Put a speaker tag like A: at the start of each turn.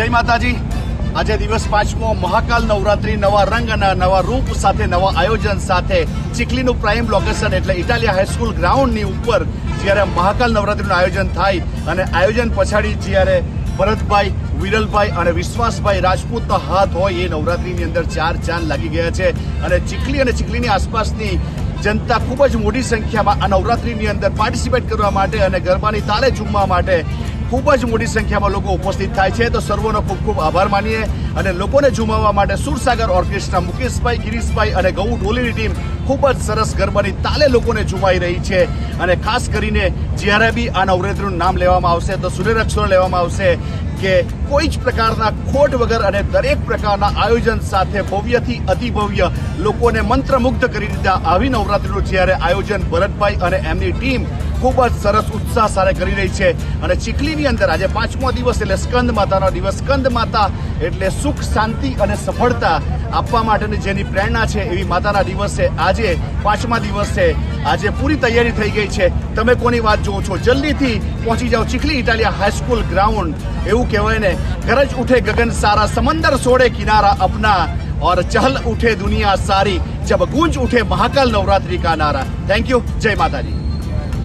A: જય માતાજી. આજે દિવસ પાંચમો મહાકાલ નવરાત્રી, નવા રંગ અને નવા રૂપ સાથે, નવા આયોજન સાથે ચીખલીનું પ્રાઇમ લોકેશન એટલે ઇટાલિયા હાઈસ્કૂલ ગ્રાઉન્ડની ઉપર જ્યારે મહાકાલ નવરાત્રીનું આયોજન થાય અને આયોજન પછાડી જ્યારે ભરતભાઈ, વિરલભાઈ અને વિશ્વાસભાઈ રાજપૂતનો હાથ હોય એ નવરાત્રીની અંદર ચાર ચાંદ લાગી ગયા છે અને ચીખલી અને ચીખલીની આસપાસની જનતા ખૂબ જ મોટી સંખ્યામાં આ નવરાત્રીની અંદર પાર્ટિસિપેટ કરવા માટે અને ગરબાની તાલે ઝૂમવા માટે ખૂબ જ મોટી સંખ્યામાં લોકો ઉપસ્થિત થાય છે. તો સર્વોનો ખૂબ ખૂબ આભાર માનીએ અને લોકોને ઝુમાવવા માટે સુરસાગર ઓર્કેસ્ટ્રા મુકેશભાઈ, ગિરીશભાઈ અને ગૌ ઢોલીની ટીમ ખૂબ જ સરસ ગરબાની તાલે લોકોને ઝુમાઈ રહી છે. અને ખાસ કરીને જ્યારે બી આ નવરાત્રીનું નામ લેવામાં આવશે, તો સૂર્યરક્ષણ લેવામાં આવશે કે કોઈ જ પ્રકારના ખોટ વગર અને દરેક પ્રકારના આયોજન સાથે ભવ્યથી અતિભવ્ય લોકોને મંત્રમુગ્ધ કરી દીધા. આવી નવરાત્રિનું જ્યારે આયોજન ભરતભાઈ અને એમની ટીમ ખૂબ જ સરસ ઉત્સાહ સાથે કરી રહી છે અને ચીખલીની અંદર આજે પાંચમો દિવસ એટલે સ્કંદ માતાનો દિવસ સ્કંદ માતા એટલે સુખ શાંતિ અને સફળતા આપવા માટેની જેની પ્રેરણા છે એવી માતાના દિવસે આજે પાંચમા દિવસે આજે પૂરી તૈયારી થઈ ગઈ છે તમે કોની વાત જુઓ છો જલ્દીથી પહોંચી જાઓ ચીખલી ઇટાલિયા હાઈસ્કૂલ ગ્રાઉન્ડ એવું કહેવાય ને ગરજ ઉઠે ગગન સારા સમંદર છોડે કિનારા અપના और चहल उठे दुनिया सारी जब गूंज उठे महाकाल नवरात्रि का नारा थैंक यू जय माता दी